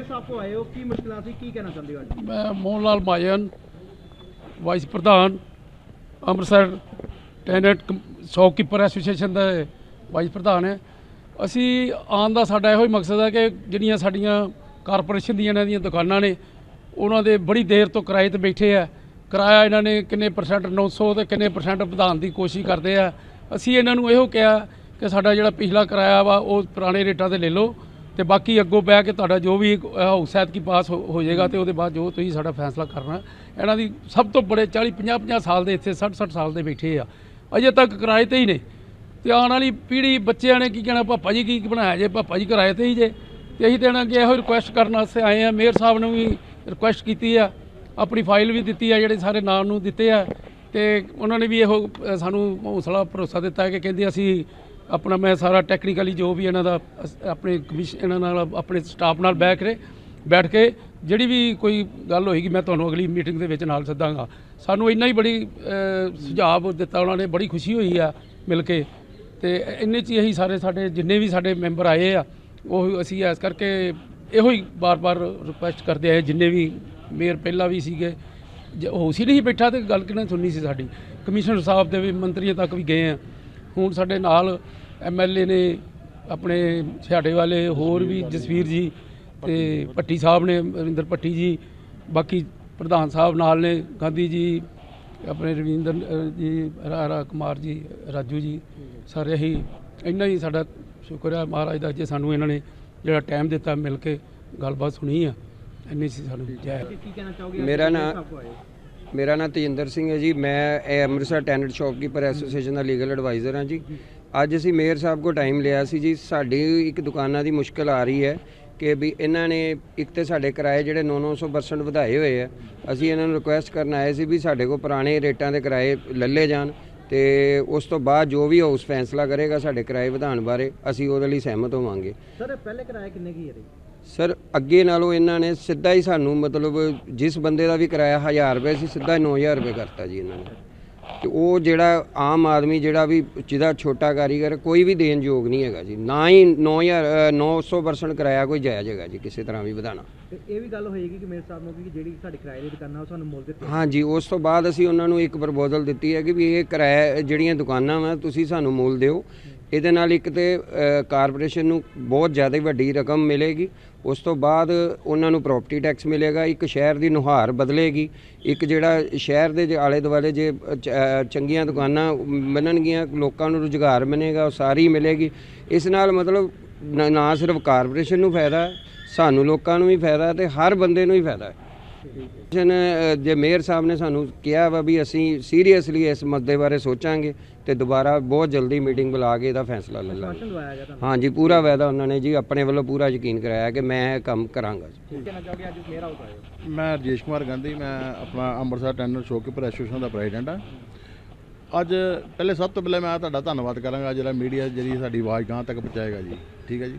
Mayor ਸਾਹਿਬ ਕੋ ਆਏ ਹੋ, ਕੀ ਮੁਸ਼ਕਲਾਂ ਸੀ, ਕੀ ਕਹਿਣਾ ਚਾਹੁੰਦੇ ਹੋ ਅੱਜ? ਮੈਂ ਮੋਹਨ ਲਾਲ ਮਾਜਨ ਵਾਈਸ ਪ੍ਰਧਾਨ, ਅੰਮ੍ਰਿਤਸਰ ਟੈਨੈਂਟ ਸ਼ੌਪਕੀਪਰ ਐਸੋਸੀਏਸ਼ਨ ਦਾ ਵਾਈਸ ਪ੍ਰਧਾਨ ਹੈ। ਅਸੀਂ ਆਉਣ ਦਾ ਸਾਡਾ ਇਹੋ ਹੀ ਮਕਸਦ ਹੈ ਕਿ ਜਿਹੜੀਆਂ ਸਾਡੀਆਂ ਕਾਰਪੋਰੇਸ਼ਨ ਦੀਆਂ ਇਹਨਾਂ ਦੀਆਂ ਦੁਕਾਨਾਂ ਨੇ, ਉਹਨਾਂ ਦੇ ਬੜੀ ਦੇਰ ਤੋਂ ਕਿਰਾਏ ਤੇ ਬੈਠੇ ਆ। ਕਿਰਾਇਆ ਇਹਨਾਂ ਨੇ ਕਿੰਨੇ ਪਰਸੈਂਟ 900 ਤੇ ਕਿੰਨੇ ਪਰਸੈਂਟ ਵਧਾਉਣ ਦੀ ਕੋਸ਼ਿਸ਼ ਕਰਦੇ ਆ। ਅਸੀਂ ਇਹਨਾਂ ਨੂੰ ਇਹੋ ਕਿਹਾ ਕਿ ਸਾਡਾ ਜਿਹੜਾ ਪਿਛਲਾ ਕਿਰਾਇਆ ਵਾ, ਉਹ ਪੁਰਾਣੇ ਰੇਟਾਂ ਤੇ ਲੈ ਲਓ। ਤੇ ਬਾਕੀ ਅੱਗੋਂ ਬਹਿ ਕੇ ਤੁਹਾਡਾ ਜੋ ਵੀ ਹਾਊਸ ਕੀ ਪਾਸ ਹੋ ਹੋ ਜਾਏਗਾ ਤੇ ਉਹਦੇ ਬਾਅਦ ਜੋ ਤੁਸੀਂ ਸਾਡਾ ਫੈਸਲਾ ਕਰਨਾ। ਇਹਨਾਂ ਦੀ ਸਭ ਤੋਂ ਬੜੇ 40 50 50 ਸਾਲ ਦੇ ਇੱਥੇ 60 60 ਸਾਲ ਦੇ ਬੈਠੇ ਆ। ਅਜੇ ਤੱਕ ਕਿਰਾਏ ਤੇ ਹੀ ਨੇ। ਤੇ ਆਉਣ ਵਾਲੀ ਪੀੜ੍ਹੀ, ਬੱਚਿਆਂ ਨੇ ਕੀ ਕਹਿਣਾ, ਪਾਪਾ ਜੀ ਕੀ ਬਣਾਇਆ ਜੇ? ਪਾਪਾ ਜੀ ਕਿਰਾਏ ਤੇ ਹੀ ਜੇ। ਤੇ ਅਸੀਂ ਦੇਣਾ ਕਿ ਇਹੋ ਰਿਕੁਐਸਟ ਕਰਨ ਵਾਸਤੇ ਆਏ ਆ। ਮੇਅਰ ਸਾਹਿਬ ਨੂੰ ਵੀ ਰਿਕੁਐਸਟ ਕੀਤੀ ਆ। ਆਪਣੀ ਫਾਈਲ ਵੀ ਦਿੱਤੀ ਆ, ਜਿਹੜੇ ਸਾਰੇ ਨਾਮ ਨੂੰ ਦਿੱਤੇ ਆ। ਤੇ ਉਹਨਾਂ ਨੇ ਵੀ ਇਹੋ ਸਾਨੂੰ ਹੌਸਲਾ, ਭਰੋਸਾ ਦਿੱਤਾ ਕਿ ਕਹਿੰਦੇ ਅਸੀਂ ਆਪਣਾ ਮੈਂ ਸਾਰਾ ਟੈਕਨੀਕਲੀ ਜੋ ਵੀ ਇਹਨਾਂ ਦਾ, ਅਸ- ਆਪਣੇ ਕਮਿਸ਼ਨ ਇਹਨਾਂ ਨਾਲ, ਆਪਣੇ ਸਟਾਫ ਨਾਲ ਬੈਠ ਕੇ ਬੈਠ ਕੇ ਜਿਹੜੀ ਵੀ ਕੋਈ ਗੱਲ ਹੋਏਗੀ, ਮੈਂ ਤੁਹਾਨੂੰ ਅਗਲੀ ਮੀਟਿੰਗ ਦੇ ਵਿੱਚ ਨਾਲ ਸੱਦਾਂਗਾ। ਸਾਨੂੰ ਇੰਨਾ ਹੀ ਬੜੀ ਸੁਝਾਅ ਦਿੱਤਾ ਉਹਨਾਂ ਨੇ, ਬੜੀ ਖੁਸ਼ੀ ਹੋਈ ਆ ਮਿਲ ਕੇ। ਤੇ ਇੰਨੇ ਚ ਹੀ ਅਸੀਂ ਸਾਰੇ ਸਾਡੇ, ਜਿੰਨੇ ਵੀ ਸਾਡੇ ਮੈਂਬਰ ਆਏ ਆ, ਉਹ ਅਸੀਂ ਇਸ ਕਰਕੇ ਇਹੋ ਹੀ ਬਾਰ-ਬਾਰ ਰਿਕੁਐਸਟ ਕਰਦੇ ਆਏ, ਜਿੰਨੇ ਵੀ ਮੇਅਰ ਪਹਿਲਾਂ ਵੀ ਸੀਗੇ। ਜੇ ਹੋਸ਼ ਹੀ ਨਹੀਂ ਬੈਠਾ ਤੇ ਗੱਲ ਕਿਹਨਾਂ ਸੁਣਨੀ ਸੀ ਸਾਡੀ? ਕਮਿਸ਼ਨਰ ਸਾਹਿਬ ਦੇ ਵੀ ਮੰਤਰੀਆਂ ਤੱਕ ਵੀ ਗਏ ਆ। ਹੁਣ ਸਾਡੇ ਨਾਲ ਐਮਐਲਏ ਨੇ ਆਪਣੇ ਛਾੜੇ ਵਾਲੇ ਹੋਰ ਵੀ ਜਸਵੀਰ ਜੀ ਤੇ ਭੱਟੀ ਸਾਹਿਬ ਨੇ ਰਵਿੰਦਰ ਭੱਟੀ ਜੀ ਬਾਕੀ ਪ੍ਰਧਾਨ ਸਾਹਿਬ ਨਾਲ ਨੇ ਗਾਂਧੀ ਜੀ ਆਪਣੇ ਰਵਿੰਦਰ ਜੀ ਰਾਰਾ ਕੁਮਾਰ ਜੀ ਰਾਜੂ ਜੀ ਸਾਰੇ ਹੀ ਇੰਨਾ ਹੀ ਸਾਡਾ ਸ਼ੁਕਰ ਹੈ ਮਹਾਰਾਜ ਦਾ ਜੇ ਸਾਨੂੰ ਇਹਨਾਂ ਨੇ ਜਿਹੜਾ ਟਾਈਮ ਦਿੱਤਾ ਮਿਲ ਕੇ ਗੱਲਬਾਤ ਸੁਣੀ ਆ ਇੰਨੀ ਸੀ ਸਾਨੂੰ ਜੈ। ਕੀ ਕਹਿਣਾ ਚਾਹੋਗੇ? ਮੇਰਾ ਮੇਅਰ ਨਾਂ- ਸਾਹਿਬ ਕੋ ਆਏ ਹੋ? ਮੇਰਾ ਨਾਮ ਤੇਜਿੰਦਰ ਸਿੰਘ ਹੈ ਜੀ। ਮੈਂ ਅੰਮ੍ਰਿਤਸਰ ਟੈਨੈਂਟ ਸ਼ੌਪਕੀਪਰ ਐਸੋਸੀਏਸ਼ਨ ਦਾ ਲੀਗਲ ਐਡਵਾਈਜ਼ਰ ਹਾਂ ਜੀ। ਅੱਜ ਅਸੀਂ ਮੇਅਰ ਸਾਹਿਬ ਕੋ ਟਾਈਮ ਲਿਆ ਸੀ ਜੀ। ਸਾਡੀ ਇੱਕ ਦੁਕਾਨਾਂ ਦੀ ਮੁਸ਼ਕਲ ਆ ਰਹੀ ਹੈ ਕਿ ਵੀ ਇਹਨਾਂ ਨੇ ਇੱਕ ਤੇ ਸਾਡੇ ਕਿਰਾਏ ਜਿਹੜੇ 9-900% ਵਧਾਏ ਹੋਏ ਆ। ਅਸੀਂ ਇਹਨਾਂ ਨੂੰ ਰਿਕੁਐਸਟ ਕਰਨ ਆਏ ਸੀ ਵੀ ਸਾਡੇ ਕੋ ਪੁਰਾਣੇ ਰੇਟਾਂ ਦੇ ਕਿਰਾਏ ਲੱਲੇ ਜਾਣ ਤੇ ਉਸ ਤੋਂ ਬਾਅਦ ਜੋ ਵੀ ਹਾਊਸ ਫੈਸਲਾ ਕਰੇਗਾ ਸਾਡੇ ਕਿਰਾਏ ਵਧਾਉਣ ਬਾਰੇ ਅਸੀਂ ਉਹਦੇ ਲਈ ਸਹਿਮਤ ਹੋਵਾਂਗੇ। ਸਰ ਪਹਿਲੇ ਕਿਰਾਇਆ ਕਿੰਨੇ ਕੀ ਹੈ ਸਰ ਅੱਗੇ ਨਾਲੋਂ ਇਹਨਾਂ ਨੇ ਸਿੱਧਾ ਹੀ ਸਾਨੂੰ ਮਤਲਬ ਜਿਸ ਬੰਦੇ ਦਾ ਵੀ ਕਿਰਾਇਆ 1000 ਰੁਪਏ ਸੀ ਸਿੱਧਾ 9000 ਰੁਪਏ ਕਰਤਾ ਜੀ ਇਹਨਾਂ ਨੇ। ਉਹ ਜਿਹੜਾ ਆਮ ਆਦਮੀ ਜਿਹੜਾ ਵੀ ਜਿਹਦਾ ਛੋਟਾ ਕਾਰੀਗਰ ਕੋਈ ਵੀ ਦੇਣ ਯੋਗ ਨਹੀਂ ਹੈਗਾ ਜੀ। ਨਾ ਹੀ 9000 ਅ, 900% ਕਿਰਾਇਆ ਕੋਈ ਜਾਇਜ਼ ਹੈਗਾ ਜੀ ਕਿਸੇ ਤਰ੍ਹਾਂ ਵੀ ਵਧਾਣਾ ਤੇ ਇਹ ਵੀ ਗੱਲ ਹੋਏਗੀ ਕਿ ਮੇਅਰ ਸਾਹਿਬ ਨੂੰ ਕਿ ਜਿਹੜੀ ਸਾਡੀ ਕਿਰਾਏ ਦੀ ਦੁਕਾਨਾਂ ਉਹ ਸਾਨੂੰ ਮੁੱਲ ਦਿੱਤੀ ਹਾਂਜੀ ਉਸ ਤੋਂ ਬਾਅਦ ਅਸੀਂ ਉਹਨਾਂ ਨੂੰ ਇੱਕ ਪ੍ਰਪੋਜ਼ਲ ਦਿੱਤੀ ਹੈ ਕਿ ਵੀ ਇਹ ਕਿਰਾਇਆ ਜਿਹੜੀਆਂ ਦੁਕਾਨਾਂ ਵਾ ਤੁਸੀਂ ਸਾਨੂੰ ਮੁੱਲ ਦਿਓ। ਇਹਦੇ ਨਾਲ ਇੱਕ ਤੇ ਕਾਰਪੋਰੇਸ਼ਨ ਨੂੰ ਬਹੁਤ ਜ਼ਿਆਦਾ ਵੱਡੀ ਰਕਮ ਮਿਲੇਗੀ। ਉਸ ਤੋਂ ਬਾਅਦ ਉਹਨਾਂ ਨੂੰ ਪ੍ਰਾਪਰਟੀ ਟੈਕਸ ਮਿਲੇਗਾ। ਇੱਕ ਸ਼ਹਿਰ ਦੀ ਨੁਹਾਰ ਬਦਲੇਗੀ। ਇੱਕ ਜਿਹੜਾ ਸ਼ਹਿਰ ਦੇ ਜੇ ਆਲੇ ਦੁਆਲੇ ਜੇ ਚੰਗੀਆਂ ਦੁਕਾਨਾਂ ਬਣਨਗੀਆਂ, ਲੋਕਾਂ ਨੂੰ ਰੁਜ਼ਗਾਰ ਮਿਲੇਗਾ ਉਹ ਸਾਰੀ ਮਿਲੇਗੀ। ਇਸ ਨਾਲ ਮਤਲਬ ਨਾ- ਨਾ ਸਿਰਫ ਕਾਰਪੋਰੇਸ਼ਨ ਨੂੰ ਫਾਇਦਾ, ਸਾਨੂੰ ਲੋਕਾਂ ਨੂੰ ਵੀ ਫਾਇਦਾ ਹੈ ਤੇ ਹਰ ਬੰਦੇ ਨੂੰ ਹੀ ਫਾਇਦਾ। ਹੈ ਜਨ ਜੇ ਮੇਅਰ ਸਾਹਿਬ ਨੇ ਸਾਨੂੰ ਕਿਹਾ ਵਾ ਵੀ ਅਸੀਂ ਸੀਰੀਅਸਲੀ ਇਸ ਮੁੱਦੇ ਬਾਰੇ ਸੋਚਾਂਗੇ ਤੇ ਦੁਬਾਰਾ ਬਹੁਤ ਜਲਦੀ ਮੀਟਿੰਗ ਬੁਲਾ ਕੇ ਇਹਦਾ ਫੈਸਲਾ ਲੈ ਲਾਂਗੇ। ਹਾਂਜੀ ਪੂਰਾ ਵਾਅਦਾ ਉਹਨਾਂ ਨੇ ਜੀ ਆਪਣੇ ਵੱਲੋਂ ਪੂਰਾ ਯਕੀਨ ਕਰਾਇਆ ਕਿ ਮੈਂ ਇਹ ਕੰਮ ਕਰਾਂਗਾ ਜੀ? ਮੈਂ ਰਜੇਸ਼ ਕੁਮਾਰ ਗਾਂਧੀ ਮੈਂ ਆਪਣਾ ਅੰਮ੍ਰਿਤਸਰ ਟੈਂਡਰ ਸ਼ੋਕੀਪਰ ਐਸੋਸੀਏਸ਼ਨ ਦਾ ਪ੍ਰੈਜ਼ੀਡੈਂਟ ਹਾਂ। ਅੱਜ ਪਹਿਲੇ ਸਭ ਤੋਂ ਪਹਿਲੇ ਮੈਂ ਤੁਹਾਡਾ ਧੰਨਵਾਦ ਕਰਾਂਗਾ ਜਿਹੜਾ ਮੀਡੀਆ ਜਿਹੜੀ ਸਾਡੀ ਆਵਾਜ਼ ਗਾਂ ਤੱਕ ਪਹੁੰਚਾਏਗਾ ਜੀ। ਠੀਕ ਹੈ ਜੀ।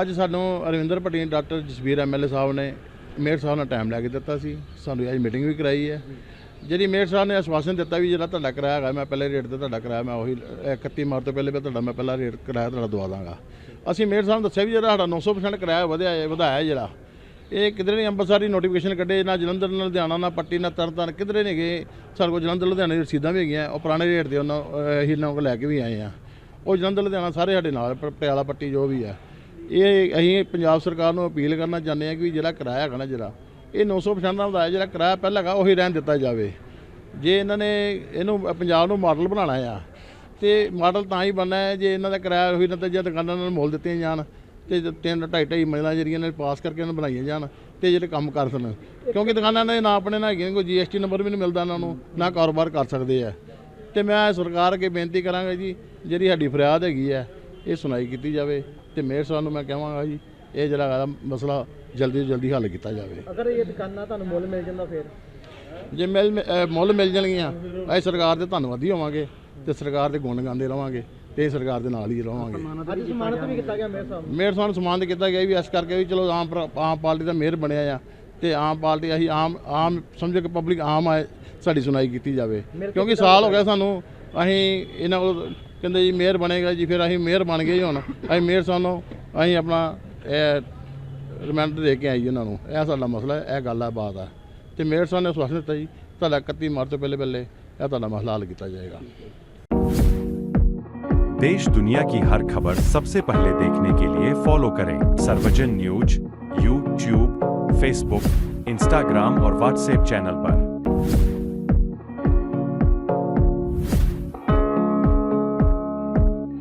ਅੱਜ ਸਾਨੂੰ ਅਰਵਿੰਦਰ ਪਟੇਲ ਡਾਕਟਰ ਜਸਵੀਰ ਐਮਐਲਏ ਸਾਹਿਬ ਨੇ ਮੇਅਰ ਸਾਹਿਬ ਨਾਲ ਟਾਈਮ ਲੈ ਕੇ ਦਿੱਤਾ ਸੀ। ਸਾਨੂੰ ਅੱਜ ਮੀਟਿੰਗ ਵੀ ਕਰਾਈ ਹੈ। ਜਿਹੜੀ ਮੇਅਰ ਸਾਹਿਬ ਨੇ ਆਸ਼ਵਾਸਨ ਦਿੱਤਾ ਵੀ ਜਿਹੜਾ ਤੁਹਾਡਾ ਕਿਰਾਇਆ ਹੈਗਾ, ਮੈਂ ਪਹਿਲੇ ਰੇਟ ਤੇ ਤੁਹਾਡਾ ਕਿਰਾਇਆ, ਮੈਂ ਉਹੀ ਅਹ 31 ਮਾਰਚ ਤੋਂ ਪਹਿਲੇ ਵੀ ਤੁਹਾਡਾ ਮੈਂ ਪਹਿਲਾ ਰੇਟ ਕਿਰਾਇਆ ਤੁਹਾਡਾ ਦਵਾ ਦਾਂਗਾ। ਅਸੀਂ ਮੇਅਰ ਸਾਹਿਬ ਨੂੰ ਦੱਸਿਆ ਵੀ ਜਿਹੜਾ ਸਾਡਾ 900% ਕਿਰਾਇਆ ਵਧਿਆ ਹੈ, ਵਧਾਇਆ ਜਿਹੜਾ। ਇਹ ਕਿਧਰੇ ਨਹੀਂ ਅੰਮ੍ਰਿਤਸਰ ਦੀ ਨੋਟੀਫਿਕੇਸ਼ਨ ਕੱਢੇ, ਨਾ ਜਲੰਧਰ, ਨਾ ਲੁਧਿਆਣਾ, ਨਾ ਪੱਟੀ, ਨਾ ਤਰਨਤਾਰਨ ਕਿਧਰੇ ਨਹੀਂ ਗਏ। ਸਾਡੇ ਕੋਲ ਜਲੰਧਰ, ਲੁਧਿਆਣੇ ਦੀ ਰਸੀਦਾਂ ਵੀ ਹੈਗੀਆਂ, ਉਹ ਪੁਰਾਣੇ ਰੇਟ ਦੇ ਉਹਨਾਂ, ਅਹ ਅਸੀਂ ਇਹਨਾਂ ਕੋਲ ਲੈ ਕੇ ਵੀ ਆਏ ਆ। ਉਹ ਜਲੰਧਰ, ਲੁਧਿਆਣਾ ਸਾਰੇ ਸਾਡੇ ਨਾਲ ਪਟਿਆਲਾ ਪੱਟੀ ਜੋ ਵੀ ਹੈ ਇਹ ਅਸੀਂ ਪੰਜਾਬ ਸਰਕਾਰ ਨੂੰ ਅਪੀਲ ਕਰਨਾ ਚਾਹੁੰਦੇ ਹਾਂ ਕਿ ਵੀ ਜਿਹੜਾ ਕਿਰਾਇਆ ਹੈਗਾ ਨਾ ਜਿਹੜਾ, ਇਹ 900% ਦਾ ਵਧਾਇਆ ਜਿਹੜਾ ਕਿਰਾਇਆ ਪਹਿਲਾਂ ਹੈਗਾ, ਉਹੀ ਰਹਿਣ ਦਿੱਤਾ ਜਾਵੇ। ਜੇ ਇਹਨਾਂ ਨੇ ਇਹਨੂੰ ਪੰਜਾਬ ਨੂੰ ਮਾਡਲ ਬਣਾਉਣਾ ਆ, ਤੇ ਮਾਡਲ ਤਾਂ ਹੀ ਬਣਨਾ ਹੈ, ਜੇ ਇਹਨਾਂ ਦਾ ਕਿਰਾਇਆ ਉਹੀ ਨਾ ਤਾਂ ਜੇ ਦੁਕਾਨਾਂ ਨਾਲ ਮੁੱਲ ਦਿੱਤੀਆਂ ਜਾਣ, ਤੇ ਤਿੰਨ ਢਾਈ ਢਾਈ ਮੰਜ਼ਲਾਂ ਜਿਹੜੀਆਂ ਨੇ ਪਾਸ ਕਰਕੇ ਇਹਨਾਂ ਨੂੰ ਬਣਾਈਆਂ ਜਾਣ, ਤੇ ਜਿਹੜੇ ਕੰਮ ਕਰ ਸਕਣ। ਕਿਉਂਕਿ ਦੁਕਾਨਾਂ ਦੇ ਨਾ ਆਪਣੇ ਨਾਲ ਹੈਗੀਆਂ, ਕੋਈ ਜੀਐਸਟੀ ਨੰਬਰ ਵੀ ਨਹੀਂ ਮਿਲਦਾ ਇਹਨਾਂ ਨੂੰ, ਨਾ ਕਾਰੋਬਾਰ ਕਰ ਸਕਦੇ ਆ। ਤੇ ਮੈਂ ਸਰਕਾਰ ਅੱਗੇ ਬੇਨਤੀ ਕਰਾਂਗਾ ਜੀ, ਜਿਹੜੀ ਸਾਡੀ ਫਰਿਆਦ ਹੈਗੀ ਹੈ ਇਹ ਸੁਣਾਈ ਕੀਤੀ ਜਾਵੇ ਤੇ ਮੇਅਰ ਸਾਹਿਬ ਨੂੰ ਮੈਂ ਕਹਾਂਗਾ ਜੀ ਇਹ ਜਿਹੜਾ ਹੈਗਾ ਮਸਲਾ ਜਲਦੀ ਤੋਂ ਜਲਦੀ ਹੱਲ ਕੀਤਾ ਜਾਵੇ। ਅਗਰ ਇਹ ਦੁਕਾਨਾਂ ਤੁਹਾਨੂੰ ਮੁੱਲ ਮਿਲ ਜਾਂਦਾ ਫਿਰ? ਜੇ ਮਿਲ ਅਹ ਮੁੱਲ ਮਿਲ ਜਾਣਗੀਆਂ ਅਸੀਂ ਸਰਕਾਰ ਦੇ ਧੰਨਵਾਦੀ ਹੋਵਾਂਗੇ ਤੇ ਸਰਕਾਰ ਦੇ ਗੁਣ ਗਾਉਂਦੇ ਰਵਾਂਗੇ ਤੇ ਸਰਕਾਰ ਦੇ ਨਾਲ ਹੀ ਰਵਾਂਗੇ। ਅੱਜ ਜ਼ਮਾਨਤ ਵੀ ਕੀਤਾ ਗਿਆ ਮੇਅਰ ਸਾਹਿਬ। ਮੇਅਰ ਸਾਹਿਬ ਨੂੰ ਸਨਮਾਨ ਕੀਤਾ ਗਿਆ ਵੀ ਇਸ ਕਰਕੇ ਵੀ ਚਲੋ ਆਮ ਪ੍ਰ- ਆਮ ਪਾਰਟੀ ਦਾ ਮੇਅਰ ਬਣਿਆ ਆ ਤੇ ਆਮ ਪਾਰਟੀ ਅਸੀਂ ਆਮ ਆਮ ਸਮਝੋ ਕਿ ਪਬਲਿਕ ਆਮ ਆਏ ਸਾਡੀ ਸੁਣਾਈ ਕੀਤੀ ਜਾਵੇ। ਕਿਉਂਕਿ ਸਾਲ ਹੋ ਗਿਆ ਸਾਨੂੰ ਅਸੀਂ ਇਹਨਾਂ ਕੋਲ ਕਹਿੰਦੇ ਜੀ ਮੇਅਰ ਬਣੇਗਾ ਜੀ ਫਿਰ ਅਸੀਂ ਮੇਅਰ ਬਣ ਗਏ ਜੀ ਹੁਣ ਅਸੀਂ ਮੇਅਰ ਸਾਹਿਬ ਨੂੰ ਅਸੀਂ ਆਪਣਾ ਇਹ ਰਿਮਾਂਡ ਦੇ ਕੇ ਆਈ ਜੀ ਉਹਨਾਂ ਨੂੰ ਇਹ ਸਾਡਾ ਮਸਲਾ ਹੈ ਇਹ ਗੱਲ ਹੈ ਬਾਤ ਹੈ ਤੇ ਮੇਅਰ ਸਾਹਿਬ ਨੇ ਸਵਾਲ ਦਿੱਤਾ ਜੀ ਤੁਹਾਡਾ 31 ਮਾਰਚ ਤੋਂ ਪਹਿਲੇ ਪਹਿਲੇ ਇਹ ਤੁਹਾਡਾ ਮਸਲਾ ਹੱਲ ਕੀਤਾ ਜਾਏਗਾ देश दुनिया की हर खबर सबसे पहले देखने के लिए फॉलो करें Sarvajan news YouTube Facebook Instagram और व्हाट्सएप चैनल पर